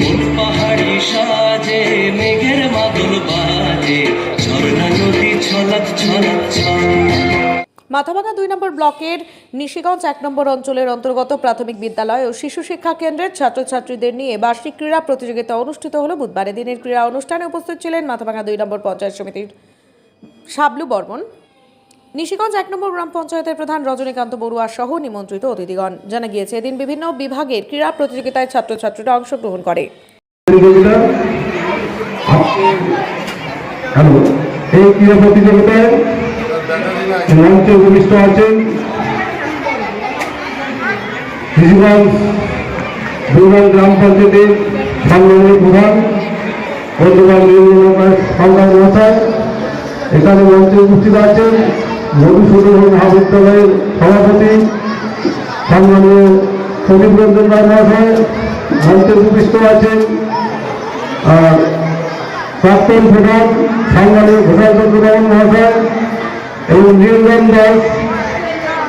কোন পাহাড়ি সাজে, মেঘের মাদল বাজে, ঝর্ণা নদী মাথাভাঙা দুই নম্বর ব্লকের নিশিগঞ্জ এক নম্বর অঞ্চলের অন্তর্গত প্রাথমিক বিদ্যালয় ও শিশু শিক্ষা কেন্দ্রের ছাত্রছাত্রীদের নিয়ে বার্ষিক ক্রীড়া প্রতিযোগিতা অনুষ্ঠিত হলো বুধবার দিনের ক্রীড়া অনুষ্ঠানে উপস্থিত ছিলেন মাথাভাঙা দুই নম্বর পঞ্চায়েত সমিতির শাবলু বর্মন। নিশিগঞ্জ এক নম্বর গ্রাম পঞ্চায়েতের প্রধান রজনীকান্ত বড়ুয়া সহ নিমন্ত্রিত অতিথিগণ। জানা গিয়েছে, এদিন বিভিন্ন বিভাগের ক্রীড়া প্রতিযোগিতায় ছাত্রছাত্রীরা অংশগ্রহণ করে। এই ক্রীড়া প্রতিযোগিতায় মঞ্চে উপবিষ্ট আছেন দুর্গান গ্রাম পঞ্চায়েতের প্রধান সংগ্রাম মহাশয়, এখানে মঞ্চে উপস্থিত আছেন মধুসূদন মহাবিদ্যালয়ের সভাপতি সম্মানীয় প্রদীপ রঞ্জন রায় মহাশয়, মঞ্চে উপস্থিত আছেন আর প্রাক্তন প্রধান, সম্মানীয় ঘোষাল চন্দ্রবাবন মহাশয় এবং নীলরঞ্জন দাস,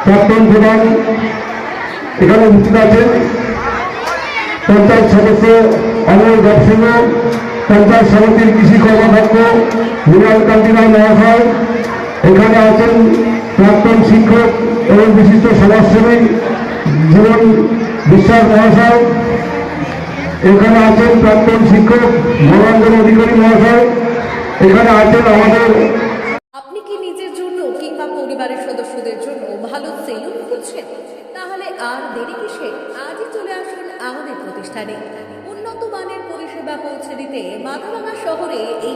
প্রাক্তন প্রধান এখানে উপস্থিত আছেন। পঞ্চায়েত সদস্য অমল দেবসিংহ পঞ্চায়েত সমিতির কৃষি কর্মাধ্যক্ষ মৃণাল কান্তি রায় মহাশয় এখানে আছেন প্রাক্তন শিক্ষক এবং বিশিষ্ট সমাজসেবী জীবন বিশ্বাস মহাশয়। এখানে আছেন প্রাক্তন শিক্ষক, মনোরঞ্জন অধিকারী মহাশয়। এখানে আছেন আমাদের আপনি কি নিজের জন্য কিংবা পরিবারের সদস্যদের জন্য ভালো সেলুন খুঁজছেন? তাহলে আর দেরি কিসে? আজই চলে আসুন আমাদের প্রতিষ্ঠানে। উন্নত মানের পরিষেবা পৌঁছে দিতে মাথাভাঙা শহরে এই